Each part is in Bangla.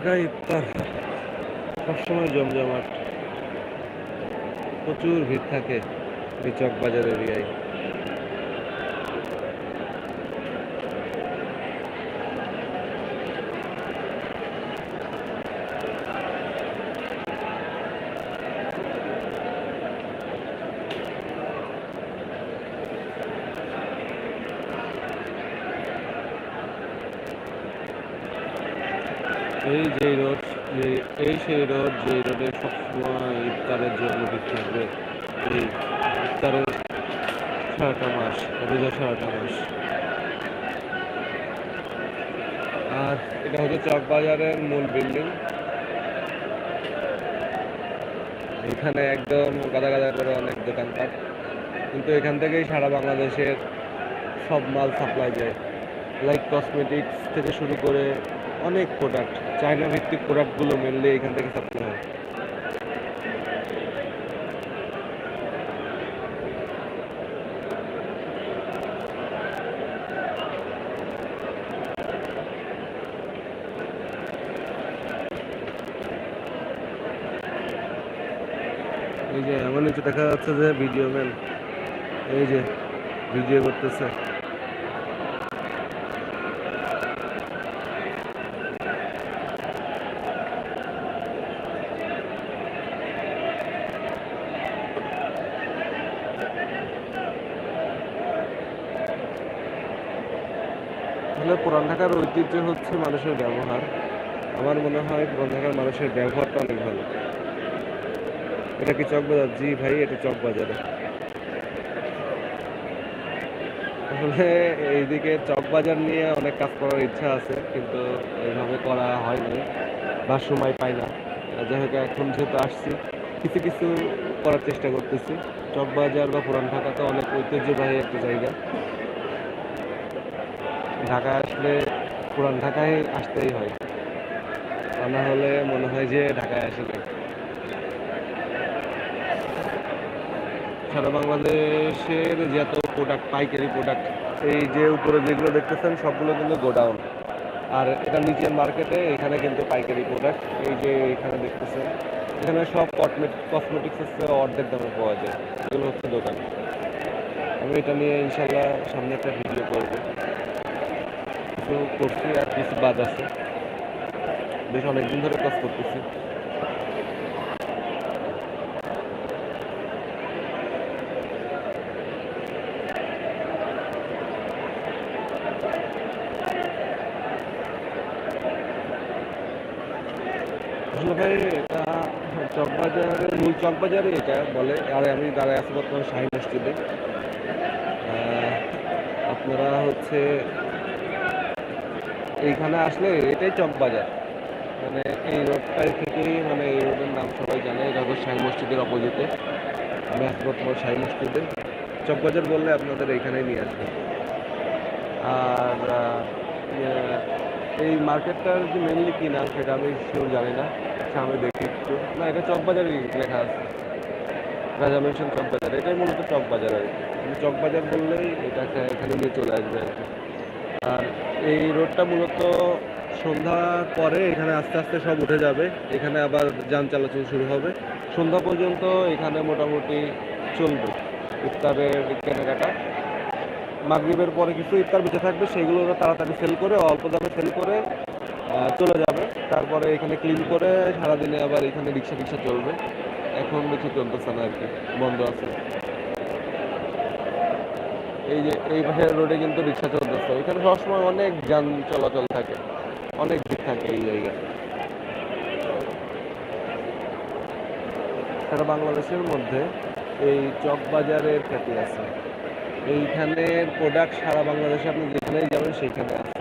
ঢাকায় ইফতার সবসময় জমজমাট প্রচুর ভিড় থাকে বিচক চকবাজার এরিয়ায় এই যে রোড, এই সেই রোড, যে রোডে সবসময় ইফতারের জন্য থাকবে। এই ইফতারের সারাটা মাস, রোজা সারাটা মাস। আর এটা হচ্ছে চকবাজারের মূল বিল্ডিং। এখানে একদম গাদা গাদা করে অনেক দোকানপাট। কিন্তু এখান থেকেই সারা বাংলাদেশের সব মাল সাপ্লাই যায়। লাইক কসমেটিক্স থেকে শুরু করে অনেক প্রোডাক্ট চায়না ভিত্তিক প্রোডাক্টগুলো মেনলি এখান থেকে সাপ্লাই হয়। এই যে, আমার নিচে দেখা যাচ্ছে যে ভিডিও ম্যান এই যে ভিডিও করতেছে। তাহলে পুরান ঢাকার ঐতিহ্য হচ্ছে মানুষের ব্যবহার। আমার মনে হয় পুরান ঢাকার মানুষের ব্যবহারটা অনেক ভালো। এটা কি চকবাজার? জি ভাই, এটা চকবাজারে। আসলে এইদিকে চকবাজার নিয়ে অনেক কাজ করার ইচ্ছা আছে, কিন্তু এইভাবে করা হয়নি বা সময় পাই না। যাই হোক, এখন যেহেতু আসছি, কিছু কিছু করার চেষ্টা করতেছি। চকবাজার বা পুরান ঢাকা তো অনেক ঐতিহ্যবাহী একটা জায়গা। ঢাকা আসলে পুরান ঢাকায় আসতেই হয়। তা না হলে মনে হয় যে ঢাকায় আসে নাই। সারা বাংলাদেশের যত প্রোডাক্ট পাইকারি প্রোডাক্ট এই যে উপরে যেগুলো দেখতেছেন, সবগুলো কিন্তু গোডাউন। আর এটা নিচের মার্কেটে, এখানে কিন্তু পাইকারি প্রোডাক্ট এই যে এখানে দেখতেছেন, এখানে সব কসমেটিক্স হচ্ছে অর্ধেক দামে পাওয়া যায়। এগুলো হচ্ছে দোকান। আমি এটা নিয়ে ইনশাল্লাহ সামনে একটা ভিডিও করব। কিছু করছি আর কিছু বাদ আছে। বেশ অনেকদিন ধরে কাজ করতেছি। ভাই, এটা চকবাজারের মূল চকবাজারে এটা বলে। আর আমি দাঁড়ায় আছি বর্তমানে শাহী মসজিদে। আপনারা হচ্ছে এইখানে আসলে এটাই চকবাজার মানে এই রোডটাই থেকেই মানে এই রোডের নাম সবাই জানে এটা হচ্ছে শাহী মসজিদের অপোজিটে বর্তমানে শাহী মসজিদে। চকবাজার বললে আপনাদের এইখানেই নিয়ে আসবে। আর ইয়ে, এই মার্কেটটার যে মেনলি কি নাম সেটা আমি শিওর জানি না আমি দেখি একটু। না এটা চকবাজারই লেখা আছে। রাজা মেনশন চকবাজার এটাই মূলত চকবাজার আর কি। মানে চকবাজার বললেই এটা এখানে নিয়ে চলে আসবে আর কি। আর এই রোডটা মূলত সন্ধ্যার পরে এখানে আস্তে আস্তে সব উঠে যাবে। এখানে আবার যান চলাচল শুরু হবে। সন্ধ্যা পর্যন্ত এখানে মোটামুটি চলবে ইফতারের কেনাকাটা। মাগরিবের পরে কিছু ইফতার বেঁচে থাকবে, সেগুলো ওরা তাড়াতাড়ি সেল করে, অল্প দামে সেল করে চলে যাবে। তারপরে এখানে ক্লিন করে সারাদিনে আবার এখানে রিক্সা টিক্সা চলবে। এখন কিছু চলতেছে না আর কি, বন্ধ আছে। এই যে, এই পাশে রোডে কিন্তু রিক্সা চলতেছে। এখানে সবসময় অনেক যান চলাচল থাকে। অনেক ভিড় থাকে এই জায়গায়। সারা বাংলাদেশের মধ্যে এই চকবাজারের খ্যাতি আছে। এইখানের প্রোডাক্ট সারা বাংলাদেশে আপনি যেখানেই যাবেন সেইখানে আছে।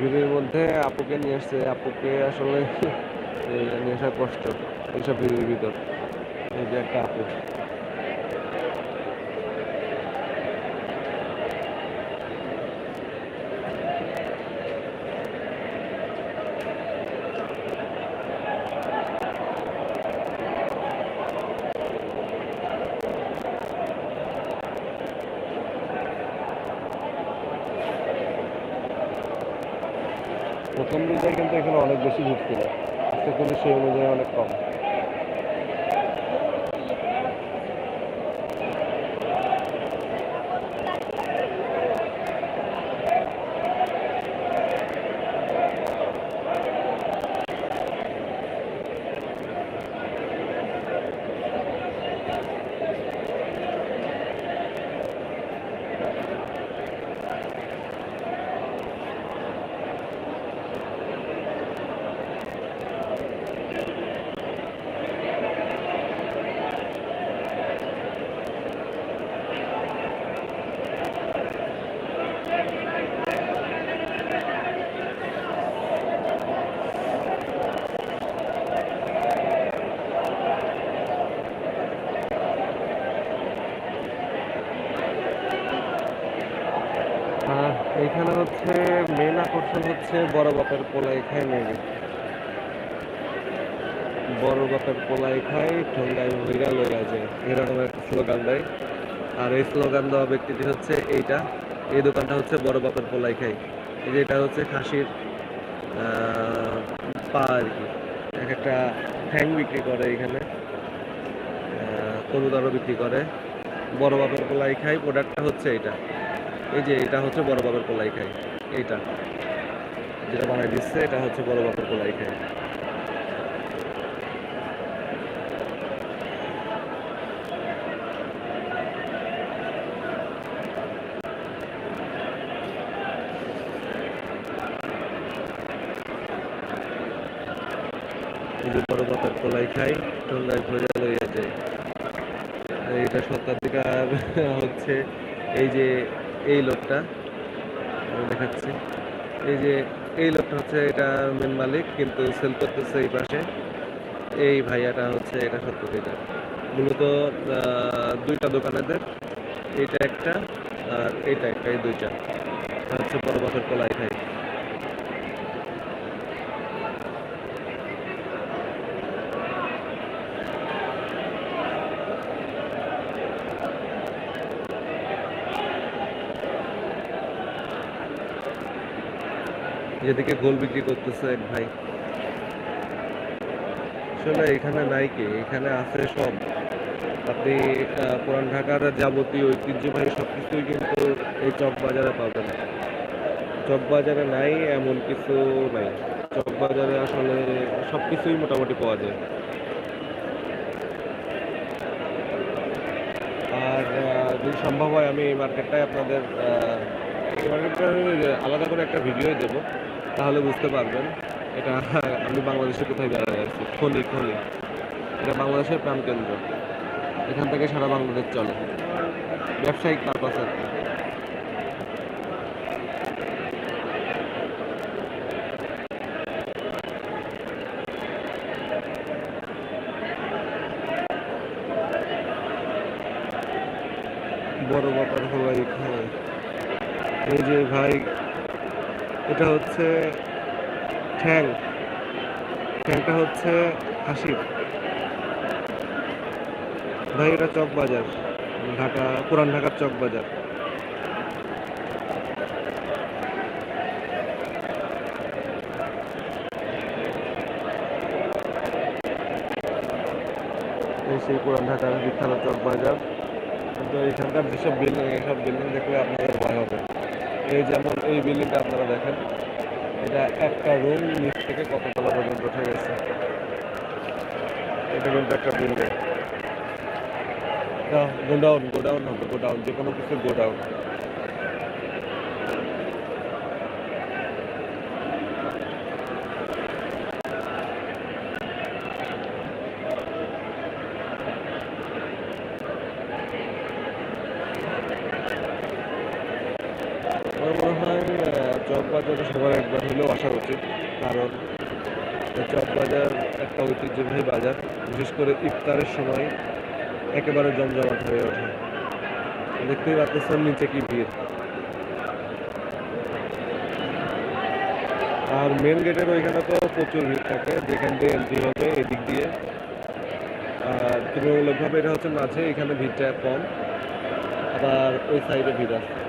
ভিড়ের মধ্যে আপুকে নিয়ে আসছে। আপুকে আসলে নেশা কষ্ট, এইসব ভিডিওর ভিতর। এই যে একটা আপু প্রথম রোজায় কিন্তু এখানে অনেক বেশি ঘুরতে ছিল। আজকে কিন্তু সেই অনুযায়ী অনেক কম আহ, এইখানে হচ্ছে মেন হচ্ছে বড় বাপের পোলাই খায় মেয়ে বড় বাপের পোলাই খাই, ঠোঙ্গায় ভইরা লইয়া যায়। এরকম একটা স্লোগান দেয়। আর এই স্লোগান দেওয়া ব্যক্তিটি হচ্ছে এইটা। এই দোকানটা হচ্ছে বড় বাপের পোলাই খাই। এই যে এটা হচ্ছে খাসির পা আর কি। এক একটা ঠ্যাং বিক্রি করে এখানে কবুতরও বিক্রি করে। বড় বাপের পোলাই খাই প্রোডাক্টটা হচ্ছে এটা এই যে এটা হচ্ছে বড় বাপের পোলাই খাই। এইটা। যেটা বানাই দিচ্ছে, এটা হচ্ছে বড় বাপের পোলাই খাই এই যে বড় খাই যায়। এটা হচ্ছে এই যে এই লোকটা দেখাচ্ছি। এই যে এই লোকটা হচ্ছে এটা মেন মালিক, কিন্তু সেল করতেছে এই পাশে। এই ভাইয়াটা হচ্ছে এটা সত্যাধিকার মূলত দুইটা দোকানেদের এইটা একটা আর এইটা একটা, এই দুইটা। হচ্ছে বড় বছর কলাই খাই যেদিকে গোল বিক্রি করতেছে এক ভাই। আসলে এখানে নাই কি? এখানে আছে সব। আপনি পুরান ঢাকার যাবতীয় ঐতিহ্যবাহী সব কিছুই কিন্তু এই চক বাজারে পাবেন। চক বাজারে নাই, এমন কিছু নাই। চক বাজারে আসলে সব কিছুই মোটামুটি পাওয়া যায়। আর যদি সম্ভব হয় আমি এই মার্কেটটায় আপনাদের আলাদা করে একটা ভিডিও দেবো, তাহলে বুঝতে পারবেন এটা আমি বাংলাদেশে কোথায় বেড়াতে যাচ্ছি খনি খনি। এটা বাংলাদেশের প্রাণকেন্দ্র। এখান থেকে সারা বাংলাদেশ চলে। ব্যবসায়িক পারপাস আর কি বড় বাপার হওয়াই খায় এই যে ভাই, এটা হচ্ছে ঠ্যাং। ঠ্যাংটা হচ্ছে হাসির। ভাই, এটা চক বাজার, ঢাকা, পুরান ঢাকার চক বাজার। সেই পুরান ঢাকার বিখ্যাত চক বাজার। কিন্তু এখানকার যেসব বিল্ডিং এইসব বিল্ডিং দেখলে আপনাদের ভয় হবে। এই যেমন এই বিল্ডিংটা আপনারা দেখেন, এটা একটা রুম নিচ থেকে কত তলা পর্যন্ত উঠে গেছে। এটা কিন্তু একটা বিল্ডিং গোডাউন গোডাউন হবে গোডাউন যে কোনো কিছু গোডাউন আমার মনে হয় আহ, চক বাজারে সবার একবার হলেও আসা উচিত, কারণ চক বাজার একটা ঐতিহ্যবাহী বাজার, বিশেষ করে ইফতারের সময় একেবারে জমজমাট হয়ে ওঠে। দেখতেই পাচ্ছেন নিচে কি ভিড়। আর মেন গেটের ওইখানে তো প্রচুর ভিড় থাকে, যেখান দিয়ে এন্ট্রি হবে, এদিক দিয়ে। আর তুলনামূলকভাবে এটা হচ্ছে মাঝে, এখানে ভিড়টা কম, আবার ওই সাইডে ভিড় আছে।